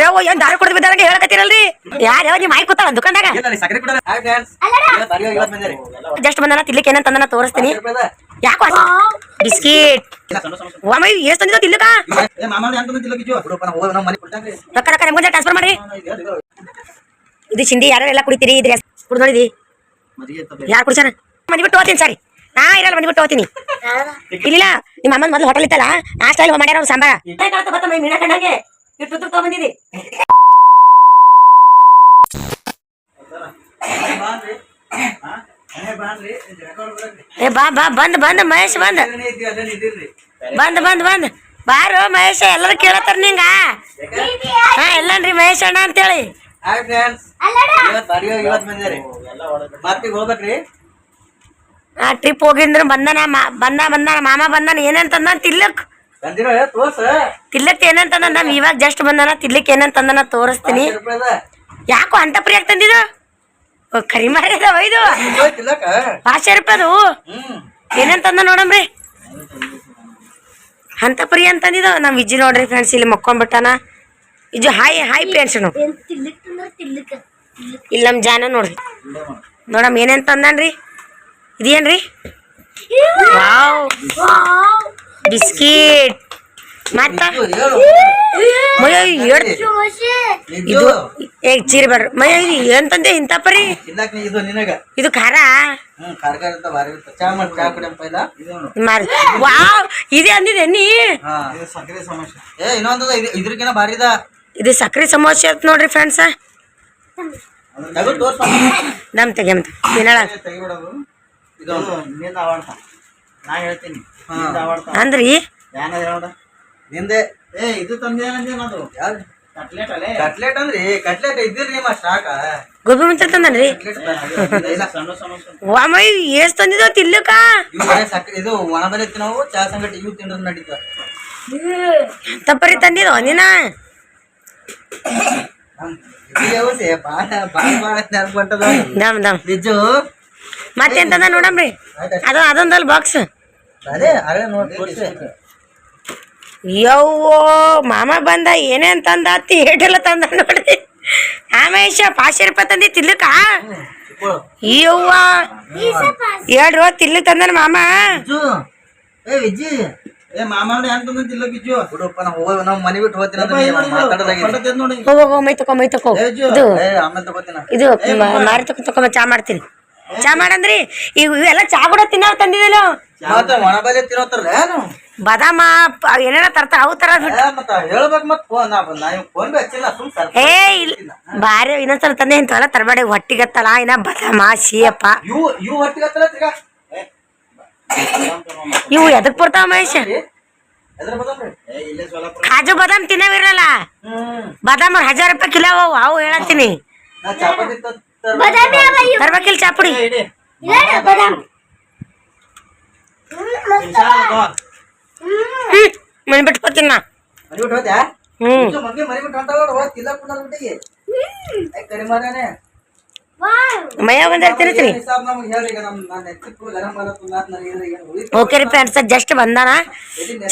ಏವೋ ಏನ್ ದಾರಿ ಕುಡಿದು ಬಿದ್ದಾರಂಗ ಹೇಳಕತ್ತೀರಲ್ರಿ? ಯಾರ ಯಾವ ನಿಮ್ಮ ಆಯ್ ಕೂತಾಳ ದುಕಾನ್ದಾಗ ಜಸ್ಟ್ ಬಂದನ ತಿನ್ಲಿಕ್ಕೆ ಏನಂತ ಅಂದನ ತೋರಿಸ್ತೀನಿ. ಯಾಕೋ ಬಿಸ್ಕಿಟ್? ಒಮ್ಮೆ ಎಷ್ಟ್ ತಂದಿದ್ದ ತಿನ್ಲಿಕ್ಕ? ರೊಕ್ಕ ರೊಕ್ಕ ನಿಮ್ಗೆ ಟ್ರಾನ್ಸ್ಫರ್ ಮಾಡಿ ಇದು ಚಿಂದಿ ಯಾರೆಲ್ಲ ಕುಡಿತೀರಿ? ಇದ್ರ ಕುಡ್ದು ನೋಡಿದಿ? ಯಾರು ಕುಡ್ಸಾರ ಮನೆ ಬಿಟ್ಟು ಹೋಗ್ತೀನಿ ಸರಿ. ನಾ ಇರಲ್ಲ ಮನೆ ಬಿಟ್ಟು ಹೋಗ್ತೀನಿ. ಇಲ್ಲ ನಿಮ್ಮ ಅಮ್ಮನ ಮೊದಲು ಹೋಟೆಲ್ ಇತ್ತಲ್ಲ ಆ ಸ್ಟೈಲ್ ಮಾಡ್ಯಾರ ಅವ್ರು ಸಾಂಬಾರ. ಏ ಬಾ ಬಾ ಬಂದ್ ಬಂದ್ ಮಹೇಶ್ ಬಂದ್. ಬಂದ್ ಬಂದ್ ಬಂದ್. ಬಾರು ಮಹೇಶ ಎಲ್ಲರೂ ಕೇಳತ್ತಾರ ನಿಂಗ. ಹಾ ಎಲ್ಲನ್ರಿ ಮಹೇಶ್ ಅಣ್ಣ ಅಂತೇಳಿ. ಹಾಯ್ ಫ್ರೆಂಡ್ಸ್ ಇವತ್ತು ಅಡಿಗೆ ಇವತ್ತು ಬಂದಿರಿ ಮತ್ತೆ ಹೋಗ್ಬೇಕ್ರಿ. ಆ ಟ್ರಿಪ್ ಹೋಗಿಂದ್ರ ಬಂದನ ಮಾ- ಬಂದ ಬಂದಾನ ಮಾಮ ಬಂದಾನ ಏನಂತಂದ ತಿಲ್ಲಕ್. ತಿಲ್ಲಕ್ ಏನಂತಂದ ನಮ್ ಇವಾಗ ಜಸ್ಟ್ ಬಂದಾನ ತಿಲ್ಲಕ್ ಏನಂತಂದನ ತೋರಿಸ್ತೀನಿ. ಯಾಕೋ ಅಂತ ಪ್ರಿಯ ತಂದಿದ ಓ, ಕರಿ ಮಾರಿದ ಇದು. ತಿಲ್ಲಕ ರೂಪಾಯಿ ಏನಂತಂದ ನೋಡಮ್ರಿ? ಅಂತ ಪ್ರಿಯ ಅಂತಂದಿದ್ದು. ನಮ್ ವಿಜ್ಜಿ ನೋಡ್ರಿ ಫ್ರೆಂಡ್ಸ್ ಇಲ್ಲಿ ಮಕ್ಕೊಂಡ್ಬಿಟ್ಟಾನ ಇಜ್ಜು ಹಾಯ್ ಹಾಯ್ ಫ್ರೆಂಡ್ಸ್ ಇಲ್ಲಿ ನಮ್ ಜಾನ ನೋಡ್ರಿ. ನೋಡಮ್ ಏನಂತಂದ್ರಿ ತಂದನ್ರಿ? ಇದೇನ್ರಿ? ವಾವ್. ಬಿಸ್ಕಿಟ್. ಮತ್ತ? ಇದು ಏ ಚೀರಿ ಬರ್ರಿ. ಮಯ್ಯ ಇದು ಏನ್ ತಂದೆ ಇಂತ ಪರಿ ನೀ ಇದು ಖಾರ? ವಾವ್. ಇದೆ ಅಂದಿದೆ ನೀ. ಇದು ಸಕ್ಕರೆ ಸಮೋಸೆ ಅಂತ ನೋಡ್ರಿ ಫ್ರೆಂಡ್ಸ್ ನಮ್ ತೆಗೆ ತಿನ್ನಳ. ತೆಗಿಬಿಡೋದು ಇದು ನಿಂದ ನಾ ಹೇಳ್ತೀನಿ. ನಿಂದ ಅಂದ್ರಿ? ನೋಡ ನಿಂದೆ. ಏ ಇದು ತಂದೆ ಅದು? ಯಾವ್ದು? ಕಟ್ಲೆಟ್ ಅಲ್ಲೇ. ಕಟ್ಲೆಟ್ ಅಂದ್ರಿ. ಕಟ್ಲೆಟ್ ಇದ್ದಿರ್ರಿ ನಿಮ್ಮ ಸ್ಟಾಕ. ಗೋಬಿ ಮಂಚೂರಿ ತಂದನ್ರಿ? ವಾಮಯ್ ಏಸ್ ತಂದಿದ್ದೋ ತಿನ್ಲಿಕ್ಕ? ಇದು ಒಣ ಬೆಲೆ ತಿನ್ನವು ಚಾ ಸಂಗಟ ಇವು ತಿಂದ್ರೆ ನಡೀತ. ತಪ್ಪರಿ ತಂದಿದ ನೀನ? ದಮ್ ದಮ್. ನಿಜು ಮತ್ತೇನ್ ತಂದ ನೋಡಮ್ರಿ ಅದು ಅದೊಂದಲ್ಲಿ ಬಾಕ್ಸ್ ಯವ್ವೋ ಮಾಮ ಬಂದ ಏನೇನ್ ತಂದ ಅತ್ತಿ ಏಟೆಲ್ಲ ತಂದ ನೋಡ್ರಿ ಆಮೇಶ ಪಾಚ ರೂಪಾಯಿ ತಂದಿ ತಿನ್ಲಿಕ್ಕ? ಚಿಕ್ಕೋಳು. ಯವ್ವ ಎರಡು ರೋ ತಿನ್ಲಿ ತಂದನ ಮಾಮ? ಇದು. ಮಾರಿ ತಕೊ ತಕೊ ಚಾ ಮಾಡ್ತೀನಿ. ಚಾ ಮಾಡಂದ್ರಿ? ಈಗ ಇವೆಲ್ಲ ಚಾ ಕೂಡ ತಿನ್ನೋ ತಂದಿದಿಲ್ಲ ಮತ್ತೆ ಒಣ ಬೆಲೆ ತಿನ್ನೋತಾರಲ್ಲ ಬಾದಾಮ ಏನೇನ ತರ್ತಾರ ಅವು ತರ ಬಿಟ್ಟು ಏ, ಮತ್ತ ಹೇಳ್ಬೇಕು ಮತ್ ಫೋನ್ ನಾ ನಾ ಫೋನ್ ಬಿ ಸುಮ್ ಸರ್ ಏ ಇಲ್ಲ ಬಾರಿ ಇನ್ನೊಂದ್ಸಲ ತಂದೆ ಇಂಥವೆಲ್ಲ ತರಬೇಡಿ ಹೊಟ್ಟಿಗತ್ತಲ್ಲ ಇನ್ನ ಬಾದಾಮ ಸಿಯಪ್ಪ ಇವು ಎದಕ್ ಬರ್ತಾವ ಮಹೇಶ್? ಎದ್ರ ಬದಲ್ರಿ ಏ ಇಲ್ಲೇ ಸೋಲಾಪುರ. ಕಾಜು ಬಾದಾಮ್ ತಿನ್ನವಿರಲ್ಲ? ಬಾದಾಮ್ ಹಜಾರ್ ರೂಪಾಯಿ ಕಿಲೋ ಅವು ಅವು ಹೇಳತ್ತೀನಿ. ನಾ ಚಾಪಾತಿ ತ- ತರ್ಬೇಕು. ತರ್ಬೇಕಿಲ್ ಚಾಪುಡಿ ಏ, ಇಡಿ. ಹ್ಮ್ ಮನೆ ಬಿಟ್ಕೊತೀನಿ ನಾ ಮನೆ ಬಿಟ್ಟು ಹೋದ್ಯಾ ಹ್ಮ್ ಇದು ಮಂಗೆ ಮನೆ ಬಿಟ್ಟು ಹೊಂಟಾಳ ನೋಡು, ಹೋಗ್ ತಿಲ್ಲ ಕುಂಡಲ್ ಬಿಟ್ಟಿಗೆ ಏ, ಕರಿ ಮಾರ್ಯಾನೆ. ಮೈಯಾಗ ಒಂದ್ ತಿರ್ತೀನಿ ಏನ್ ಹಿಸಾಬ್ ನಮ್ಗ್ ಹೇಳ್ರಿ ಈಗ ನಮ್ ನಾನ್ ಎತ್ತಿಟ್ ಕೂಡ ಗರಂ ಮಾಡತ್ ಕುಂದಾತ್ ನನಗೆ ಏನ್ರಿ ಏನು ಉಳಿತು? ಓಕೆ ರೀ ಫ್ರೆಂಡ್ಸ್ ಜಸ್ಟ್ ಬಂದಾನ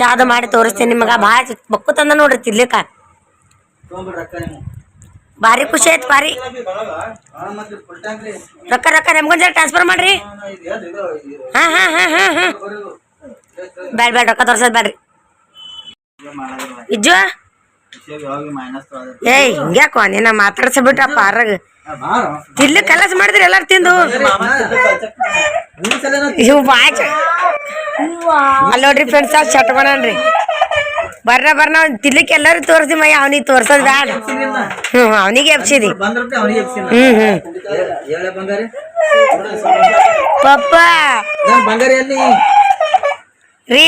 ಚಾದು ಮಾಡಿ ತೋರಿಸ್ತೀನಿ ನಿಮಗ ಭಾಳ ಬಕ್ಕು ತಂದ ನೋಡ್ರಿ ತಿನ್ಲಿಕ್ಕ ತೊಗೊಂಬಿಡ್ರಿ ರೊಕ್ಕ ನೀವು. ಭಾರಿ ಖುಷಿ ಆಯ್ತು ಭಾರಿ. ರೊಕ್ಕ ರೊಕ್ಕ ನಮ್ಗೊಂದ್ ಟ್ರಾನ್ಸ್ಫರ್ ಮಾಡ್ರಿ ಹಾ, ಹಾಂ ಹಾಂ ಹಾಂ ಹಾಂ ಬೇಡ ಬ್ಯಾಡ ರೊಕ್ಕ ತೋರ್ಸೋದು ಮಾಡೋದಿಲ್ಲ. ಇಜ್ಜು. ಏಯ್ ಹಿಂಗ್ಯಾಕೋ ನಿನ್ನ ಮಾತಾಡ್ಸಬಿಟ್ಟಪ್ಪ ಅರ್ರಗ ಆ, ಕಲಸ ಮಾಡಿದ್ರಿ ಎಲ್ಲಾರು ತಿಂದು ಇವು ಬಾಚ್ ಅಲ್ಲಿ ನೋಡ್ರಿ ಫ್ರೆಂಡ್ಸ್ ಅಲ್ಲಿ ಚಟ್ಕೊಂಡ್ರಿ ಬರ್ರ ಬರ್ನ ಅವ್ನ ತಿನ್ಲಿಕ್ಕೆ ಎಲ್ಲರೂ ತೋರ್ಸಿ ಮಯ್ಯ ಅವನಿಗೆ ತೋರ್ಸೋದ್ ಬ್ಯಾಡ. ಹ್ಮ್ ಅವನಿಗೆ ಎಪ್ಸಿದಿ. ಹ್ಮ್ ಹ್ಮ್. ಪಪ್ಪ. ರೀ.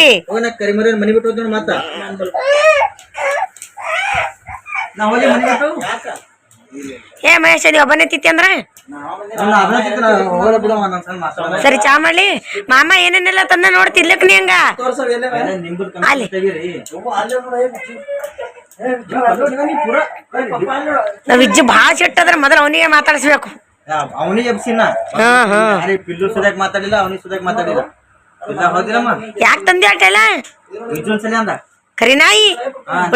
ಏ ಮಹೇಶ್ ನೀ ಒಬ್ಬನೇ ತಿತ್ತಿ ಅಂದ್ರ? ಸರಿ ಚಾ ಮಾಡ್ಲಿ. ಮಾಮ ಏನೇನೆಲ್ಲ ತಂದ ನೋಡಿ ತಿನ್ಲಿಕ್ ನೀ ಹಂಗ? ಅಲ್ಲಿ. ನಾವ್ ಇಜ್ಜಿ ಭಾಳ ಸಿಟ್ಟದ್ರ ಮೊದಲು ಅವನಿಗೆ ಮಾತಾಡಿಸ್ಬೇಕು. ಅವನಿಗೆ ಎಬ್ಸಿನ? ಪಿಲ್ಲು ಮಾತಾಡಿಲ್ಲ ಅವನಿಗೆ ಮಾತಾಡಿಲ್ಲ. ಇಲ್ಲ ಹೋದಿರಮ್ಮ ಯಾಕೆ ತಂದೆ ವಿಜುನ್ ಸಲ ಅಂದ? ಕರಿನಾಯಿ ನಾಯಿ?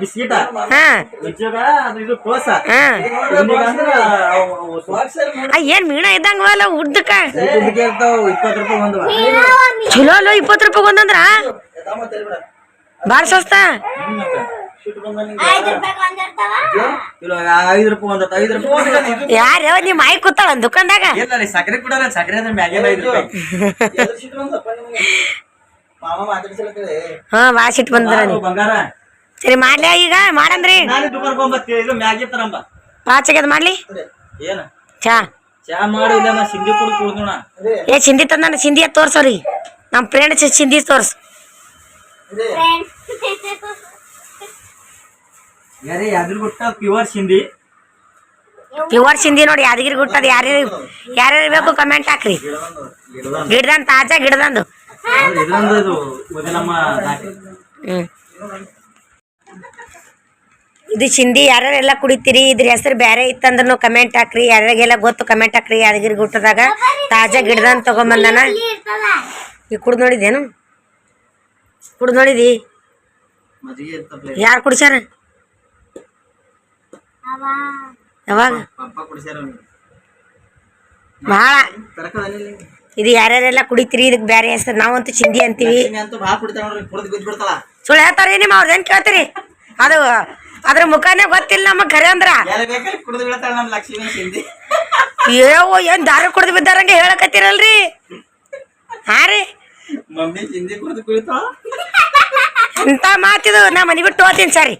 ಬಿಸ್ಕಿಟ. ಏನ್ ಮೀಣ ಇದ್ದಂಗ ಅಲ್ಲ ಉದ್ದಕ್ಕ ಚಲೋ ಅಲ್ಲ ಇಪ್ಪತ್ತು ರೂಪಾಯಿ ಒಂದಂದ್ರ? ಬಾಳ ಸಸ್ತ? ಕಿಲೋ ನಿಮ್ಮ ಮಾಯಿ ಕೂತಾವ ದುಕಾನ್ದಾಗ? ಸಕ್ರೆ ಕೊಡಲ್ಲ ಸಕ್ಕರೆ ಅಂದ್ರೆ ಐದು ವಾಸಿ ಇಟ್ಟು ಹಾ ವಾಸಿಟ್ ಬಂದ್ರ ಸರಿ ಮಾಡ್ಲಿ ಈಗ ಮಾಡಂದ್ರಿ ಪಾಚಗ್ಯದ ಮಾಡ್ಲಿ? ಏನ? ಚಾ. ಸಿಂಧಿ ಏ ಚಿಂದಿ ತಂದ ಸಿಂಧಿ ತೋರ್ಸವ್ರಿ. ನಮ್ ಫ್ರೆಂಡ್ ಸಿಂಧಿ ತೋರ್ಸ್. ಯಾರೇ ಯಾದ್ರ ಗುಟ್ಟ ಪ್ಯೂರ್ ಸಿಂಧಿ. ಪ್ಯೂರ್ ಸಿಂಧಿ ನೋಡಿ ಯಾದಗಿರಿ ಗುಟ್ಟದ ಯಾರ್ಯಾರು ಯಾರ್ಯಾರು ಬೇಕು ಕಮೆಂಟ್ ಹಾಕ್ರಿ. ಗಿಡದಂದು ತಾಜಾ ಗಿಡದಂದು. ಇದ್ರಂದು ಇದು ಮೊದಲಮ್ಮ. ಇದು ಚಿಂದಿ ಯಾರ್ಯಾರೆಲ್ಲ ಕುಡಿತೀರಿ? ಇದ್ರ ಹೆಸರು ಬೇರೆ ಇತ್ತಂದ್ರೂ ಕಮೆಂಟ್ ಹಾಕ್ರಿ. ಯಾರ್ಯಾರಿಗೆಲ್ಲ ಗೊತ್ತು ಕಮೆಂಟ್ ಹಾಕ್ರಿ ಯಾದಗಿರಿ ಗುಟ್ಟದಾಗ. ತಾಜಾ ಗಿಡದಂದ್ ತಗೊಂಬಂದನ. ಈಗ ಕುಡ್ದು ನೋಡಿದೇನು ಕುಡ್ದು ನೋಡಿದಿ? ಯಾರು ಕುಡಿಸ್ಯಾರ? ಯಾವಾಗ. ಭಾಳ ಇದು ಯಾರ್ಯಾರೆಲ್ಲ ಕುಡಿತೀರಿ? ಇದಕ್ಕೆ ಬೇರೆ ಹೆಸರು. ನಾವಂತೂ ಚಿಂದಿ ಅಂತೀವಿ. ಅಂತೂ ಸುಳ್ಳು ಹೇಳ್ತಾರ ನಿಮ್ಮ ಅವ್ರದ್ದೇನು ಕೇಳ್ತೀರಿ? ಅದು ಅದ್ರ ಮುಖನೇ ಗೊತ್ತಿಲ್ಲ ನಮಗ್ ಖರೆ ಅಂದ್ರ. ಏವೋ ಏನ್ ದಾರು ಕುಡ್ದು ಬಿದ್ದಾರಂಗೆ ಹೇಳಕತ್ತೀರಲ್ರಿ? ಹಾ ರೀ. ಎಂತ ಮಾತಿದು ನಾ ಮನೆ ಬಿಟ್ಟು ಹೋಗ್ತೀನಿ ಸರಿ.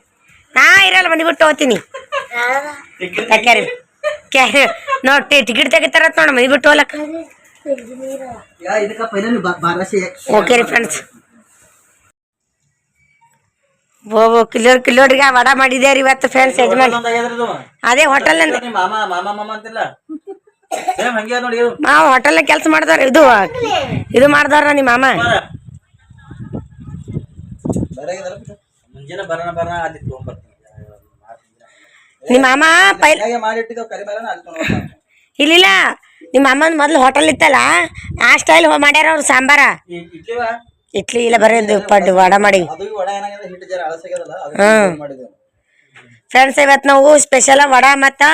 ನಾ ಇರಲ್ಲ ಮನೆ ಬಿಟ್ಟು ಹೋಗ್ತೀನಿ. ಕ್ಯಾರಿ ನೋಡಿ ಟಿಕೆಟ್ ತೆಗಿತಾರ ನೋಡ ಮನಿ ಬಿಟ್ಟು ಹೋಗ್ಲಕ್ಕ. ಓಕೆ ರೀ ಫ್ರೆಂಡ್ಸ್ ಓ ಕಿಲೋರ್ ಕಿಲೋರಿಗೆ ವಡ ಮಾಡಿದೆ ರೀ ಇವತ್ತು ಫ್ರೆಂಡ್ಸ್ ಯಜಮಾನ್? ಅದೇ ಹೋಟೆಲ್ ನಾವು ಹೋಟೆಲ್ ಕೆಲಸ ಮಾಡ್ದವ್ರ ಇದು ಇದು ಮಾಡ್ದವ್ರ ನಿಮ್ಮ ಮಾಮ? ನಿಮ್ಮ ಮಾಮ ಪೈಲ್ ಹೇಗೆ ನಿಮ್ಮ ಅಮ್ಮನ ಮೊದ್ಲು ಹೋಟೆಲ್ ಇತ್ತಲ್ಲ ಆ ಸ್ಟೈಲ್ ಮಾಡ್ಯಾರ ಅವ್ರು ಸಾಂಬಾರ? ಇಡ್ಲಿ ಇಲ್ಲ ಬರೀ ಪಡ್ಡು ವಡ ಮಾಡಿ. ಮಾಡಿದ್ದೇವೆ ಫ್ರೆಂಡ್ಸ್ ಇವತ್ತು ನಾವು ಸ್ಪೆಷಲ ವಡ ಮತ್ತು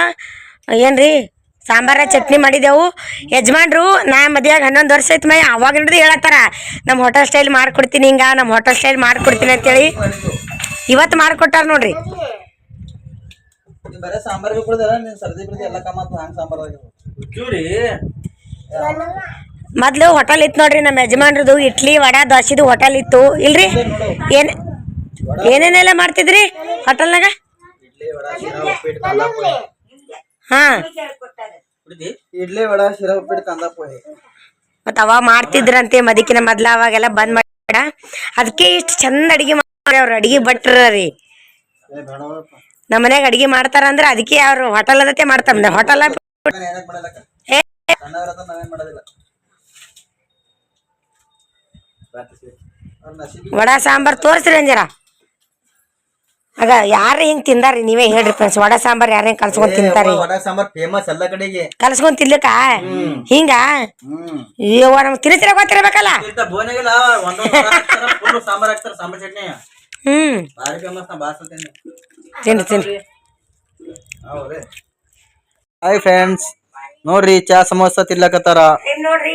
ಏನ್ರಿ ಸಾಂಬಾರ ಚಟ್ನಿ ಮಾಡಿದೆವು. ಯಜಮಾನ್ರು ನಾ ಮದ್ಯಾಗ ಹನ್ನೊಂದು ವರ್ಷ ಐತಿ ಮೈ ಅವಾಗ ಹಿಡಿದು ಹೇಳತ್ತಾರ ನಮ್ಮ ಹೋಟೆಲ್ ಸ್ಟೈಲ್ ಮಾಡ್ಕೊಡ್ತೀನಿ ಹಿಂಗ ನಮ್ಮ ಹೋಟೆಲ್ ಸ್ಟೈಲ್ ಮಾಡ್ಕೊಡ್ತೀನಿ ಅಂತೇಳಿ. ಇವತ್ತು ಮಾಡ್ಕೊಟ್ಟಾರ ನೋಡ್ರಿ. ಬರೇ ಸಾಂಬಾರ್ ಬೇಕು ಕುಡ್ದಲ್ಲ ನೀನ್ ಸರ್ದಿ ಬಿಡ್ದಿ ಎಲ್ಲ ಕಮ್ಮತ್ತು ಹಂಗ ಸಾಂಬಾರ್ ಮೊದ್ಲು ಹೋಟೆಲ್ ಇತ್ತು ನೋಡ್ರಿ ನಮ್ಮ ಯಜಮಾನ್ರದು ಇಡ್ಲಿ ವಡ ದೋಸೆದು ಹೋಟೆಲ್ ಇತ್ತು. ಇಲ್ರಿ? ಏನ್ ಏನೇನೆಲ್ಲ ಮಾಡ್ತಿದ್ರಿ ಹೋಟೆಲ್ನಾಗ ಇಡ್ಲಿ ವಡ ಶಿರಾ ಉಪ್ಪಿಟ್ಟು ಕಾಂದಾ ಪೋಹೆ ಹಾ ಇಡ್ಲಿ ವಡ ಶಿರಾ ಉಪ್ಪಿಟ್ಟು ಕಾಂದಾ ಪೋಹೆ ಮತ್ತ ಅವ ಮಾಡ್ತಿದ್ರಂತೆ ಮದಿಕಿನ ಮೊದ್ಲ ಅವಾಗೆಲ್ಲ ಬಂದ್ ಮಾಡ ಅದಕ್ಕೆ ಇಷ್ಟು ಚಂದ ಅಡಿಗೆ ಮಾಡಿ ಅವ್ರ. ಅಡಿಗೆ ಭಟ್ರ ರೀ. ನಮ್ಮ ಮನ್ಯಾಗ ಅಡಿಗೆ ಮಾಡ್ತಾರ ಅಂದ್ರೆ ಅದಕ್ಕೆ ಅವ್ರು ಹೋಟೆಲ್ ಅದಕ್ಕೆ ಮಾಡ್ತಾರ. ಹೋಟೆಲ್ ವಡಾ ಸಾಂಬಾರ್ ತೋರಿಸ್ರಿ ಅಂಜರ. ಆಗ ಯಾರು ಹಿಂಗ್ ತಿಂದಾರಿ ನೀವೇ ಹೇಳ್ರಿ ಫ್ರೆಂಡ್ಸ್ ವಡ ಸಾಂಬಾರ್ ಯಾರು ಹಿಂಗ್ ಕಲ್ಸ್ಕೊಂಡ್ ತಿಂತಾರಿ ಕಲ್ಸ್ಕೊಂಡ್ ತಿನ್ಲಿಕ್ಕ? ಹಿಂಗ? ಹ್ಮ್. ಅಯ್ಯೋ ನಮ್ಗೆ ತಿನ್ನಿಸ್ತಿರ ಗೊತ್ತಿರ್ಬೇಕಲ್ಲ? ಹ್ಮ್. ತಿನ್ರಿ ತಿನ್ರಿ ಹಾಯ್ ಫ್ರೆಂಡ್ಸ್ ನೋಡ್ರಿ ಚಾ ಸಮೋಸ ತಿನ್ಲಕತ್ತಾರ? ನೋಡ್ರಿ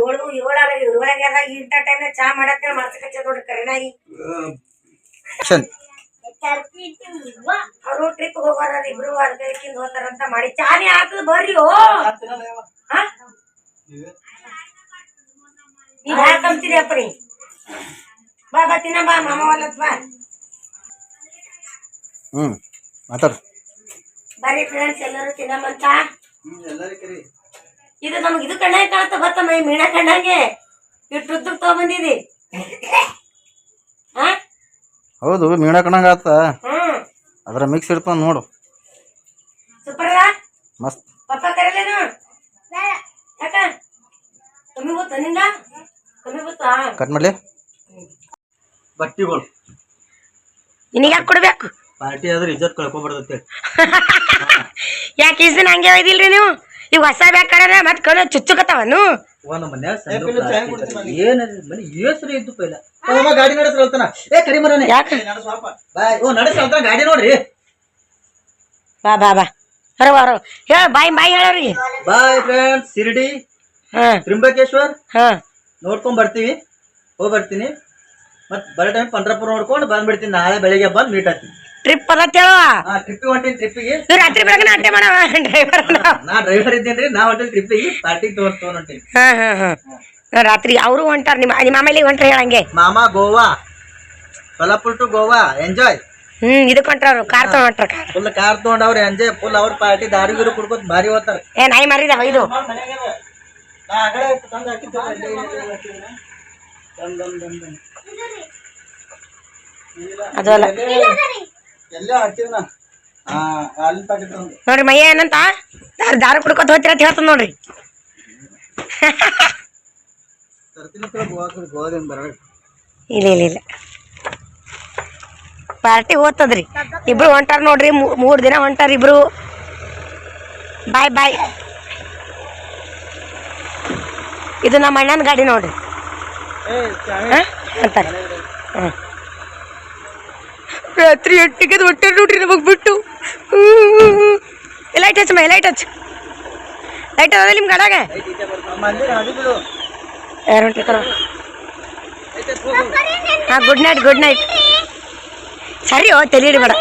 ಏಳು ಏಳಾಗ ಏಳಾಗ್ಯದ ಇಂಥ ಟೈಮ್ ಚಾ ಮಾಡತ್ತೆ ಮಾಡ್ಸಕಚ್ಚ ನೋಡ್ರಿ ಕರಿನಾಯಿ ಆಕ್ಷನ್ ಅವರು ಟ್ರಿಪ್ ಹೋಗಾರ ಇಬ್ರು ಮಾಡಿ. ಚಾನೆ ಬರ್ರಿ ಓ. ಹಾ? ನೀವ್ ಹಾಕಂತೀರಿ ಅಪ್ಪರಿ ಬಾ ಬಾ ತಿನ್ನ ಬಾ ಮಾಮ ಬಾ. ಹ್ಮ್ ಮಾತಾಡು. ಬರ್ರಿ ಫ್ರೆಂಡ್ಸ್ ಎಲ್ಲರೂ ತಿನ್ನಮಂತ ಇದು ನಮ್ಗೆ ಇದು ಕಣ್ಣ ಕಾಣತ್ತ ಬತ್ತ ಮೈ ಮೀಣ ಕಣ್ಣಂಗೆ. ಇಟ್ಟು ಉದ್ದಕ್ ತಗೊಂಬಂದಿದಿ. ಹಾ? ಹೌದು ಮೀಣ ಕಣಂಗ ಆತ ಅದ್ರ ಮಿಕ್ಸ್ ಇರ್ತಾವ ನೋಡು. ಸೂಪರ್ ಮಸ್ತ್. ಪಪ್ಪ ಕರೀಲೇನು ಯಾಕ? ಕಮ್ಮಿ ಗೊತ್ತ ನಿಂಗ ಕಮ್ಮಿ ಗೊತ್ತಾ ಕಟ್ ಮಾಡ್ಲಿ. ಬಟ್ಟಿಗಳು. ನಿನಗೆ ಯಾಕೆ ಕೊಡ್ಬೇಕು? ಪಾರ್ಟಿ ಆದ್ರೆ ಇಜ್ಜತ್ ಕಳ್ಕೊಬಾರ್ದತ್ತೆ ಯಾಕೆ ಇಸ್ ದಿನ ಹಂಗೆ ಒಯ್ದಿಲ್ರಿ ನೀವು? ಈಗ ಹೊಸ ಬೇಕಾದ್ರೆ ಮತ್ತೆ ಕಣ್ಣು ಚುಚ್ಚುಕತ್ತಾವನು? ಒಂದ್ ಮನ್ಯಾಗ ಏ, ಪಿಲ್ಲು ಚಾಯ್ ಕುಡ್ತೀನಿ ಅದು. ಏನದು ಮನೆ ಏಸ್ರಿ ಇದ್ದು ಪೈಲ. ಹೋಗಮ್ಮ ಗಾಡಿ ನಡೆಸ್ರ ಹೇಳ್ತಾನ. ಏ ಕರಿ ಮರನೆ ಯಾಕೆ? ಬಾಯ್. ಓ ನಡೆಸ್ರ ಹೇಳ್ತಾನ ಗಾಡಿ ನೋಡ್ರಿ. ಬಾ ಬಾ ಬಾ. ಹರ ಬಾ ಹೇಳ ಬಾಯ್ ಬಾಯ್ ಹೇಳವ್ರಿಗೆ ಬಾಯ್ ಫ್ರೆಂಡ್ಸ್ ಶಿರ್ಡಿ ಹಾ. ತ್ರಿಂಬಕೇಶ್ವರ್. ಹಾ. ನೋಡ್ಕೊಂಡ್ ಬರ್ತೀವಿ. ಹೋಗಿ ಬರ್ತೀನಿ. ಮತ್ ಬರೋ ಟೈಮ್ ಪಂಡ್ರಪುರ ನೋಡ್ಕೊಂಡು ಬಂದ್ಬಿಡ್ತೀನಿ. ನಾಳೆ ಬೆಳಿಗ್ಗೆ ಬಂದು ಮೀಟ್ ಆಗ್ತೀನಿ. ಟ್ರಿಪ್ ಅಲ್ಲ ಹೇಳುವ ಆ ಟ್ರಿಪ್ ಹೊಂಟೀನಿ ಟ್ರಿಪ್ಪಿಗೆ ಇವ್ ರಾತ್ರಿ ಬೆಳಗ್ಗೆ ಅಟ್ಟೆ ಮಾಡವ ಡ್ರೈವರ್ ನಾ ಡ್ರೈವರ್ ಇದ್ದೀನಿ ನಾ ಹೊಂಟೀನಿ ಟ್ರಿಪ್ಪಿಗೆ ಪಾರ್ಟಿ ತಗೊಂಡ್ ತಗೊಂಡ್ ಹೊಂಟೀನಿ ಹಾ ಹಾ ಹಾ ರಾತ್ರಿ ಅವರು ಹೊಂಟಾರ ನಿಮ್ಮ ನಿಮ್ಮ ಆಮೇಲೆ ಹೊಂಟ್ರ ಹೇಳಂಗೆ ಮಾಮಾ ಗೋವಾ ಸೊಲಾಪುರ್ ಟು ಗೋವಾ ಎಂಜಾಯ್ ಹ್ಮ್ ಇದಕ್ಕೆ ಹೊಂಟ್ರ ಅವ್ರು ಕಾರ್ ತಗೊಂಡ್ ಹೊಂಟ್ರ ಕಾರ್ ಫುಲ್ ಕಾರ್ ತಗೊಂಡ್ ಅವ್ರ ಎಂಜಾಯ್ ಫುಲ್ ಅವ್ರ ಪಾರ್ಟಿ ದಾರಿ ಗಿರು ಕುಡ್ಕೋತ ಭಾರಿ ಹೋಗ್ತಾರ ಏ ನಾಯಿ ಮಾರಿದವ ಇದು ನಾ ಎಲ್ಲೇ ನಾ ಹಾಲಿನ ಪ್ಯಾಕೆಟ್ ತಂದು ನೋಡ್ರಿ ಮಯ್ಯ ಏನಂತ? ದಾರ ದಾರ ಕುಡ್ಕೊತ ಹೋಗ್ತೀರ ಅಂತ ಹೇಳ್ತಾನ ನೋಡ್ರಿ. ತರ್ತೀನಿ ಗೋವಾದಿಂದ ಇಲ್ಲ ಇಲ್ಲ ಇಲ್ಲ. ಪಾರ್ಟಿ ಓದ್ತದ್ರಿ ಇಬ್ರು ಹೊಂಟಾರ ನೋಡ್ರಿ ಮೂರು ದಿನ ಹೊಂಟಾರ ಇಬ್ರು. ಬಾಯ್ ಬಾಯ್. ಇದು ನಮ್ಮ ಅಣ್ಣನ ಗಾಡಿ ನೋಡ್ರಿ. ಚಾವೆ ಹಾ? ರಾತ್ರಿ ಎಟ್ಟಿಗೆ ಹೊಟ್ಟೆ ನೋಡ್ರಿ ನಮಗೆ ಬಿಟ್ಟು. ಲೈಟ್ ಹಚ್ಚಮ್ಮ ಲೈಟ್ ಹಚ್ಚ. ಲೈಟ್ ಅದ ನಿಮ್ಗೆ ಗಡಾಗ ಹಾಂ ಹಾ ಗುಡ್ ನೈಟ್ ಗುಡ್ ನೈಟ್ ಸರಿ, ಓ, ತಲೆ ಬೇಡ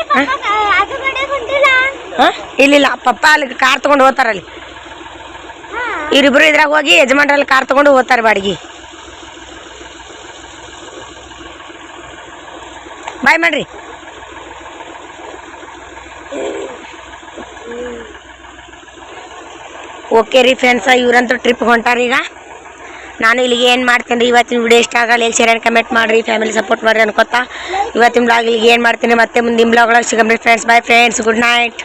ಇಲ್ಲಿಲ್ಲ, ಪಪ್ಪ ಅಲ್ಲಿ ಕಾರ್ ತೊಗೊಂಡು ಹೋಗ್ತಾರೆ ಅಲ್ಲಿ. ಇರಿಬ್ರು ಇದ್ರಾಗ ಹೋಗಿ ಯಜಮಾನ್ರಲ್ಲಿ ಕಾರ್ ತಗೊಂಡು ಹೋಗ್ತಾರೆ ಬಾಡಿಗೆ. ಬಾಯ್ ಮಾಡ್ರಿ. ಓಕೆ ರೀ ಫ್ರೆಂಡ್ಸ ಇವ್ರಂತೂ ಟ್ರಿಪ್ ಹೊಂಟಾರ ಈಗ. ನಾನು ಇಲ್ಲಿಗೆ ಏನು ಮಾಡ್ತೀನಿ ರೀ ಇವತ್ತಿನ ವಿಡಿಯೋ ಇಷ್ಟ ಆಗಲ್ಲ ಎಲ್ಲಿ ಶೇರ್ ಕಮೆಂಟ್ ಮಾಡಿರಿ ಫ್ಯಾಮಿಲಿ ಸಪೋರ್ಟ್ ಮಾಡಿರಿ ಅನ್ಕೋತಾ. ಇವತ್ತಿನ ಬ್ಲಾಗ್ ಇಲ್ಲಿಗೆ ಏನು ಮಾಡ್ತೀನಿ, ಮತ್ತೆ ಮುಂದಿನ ಬ್ಲಾಗ್ ಒಳಗೆ ಸಿಗಮ್ರಿ friends bye friends good night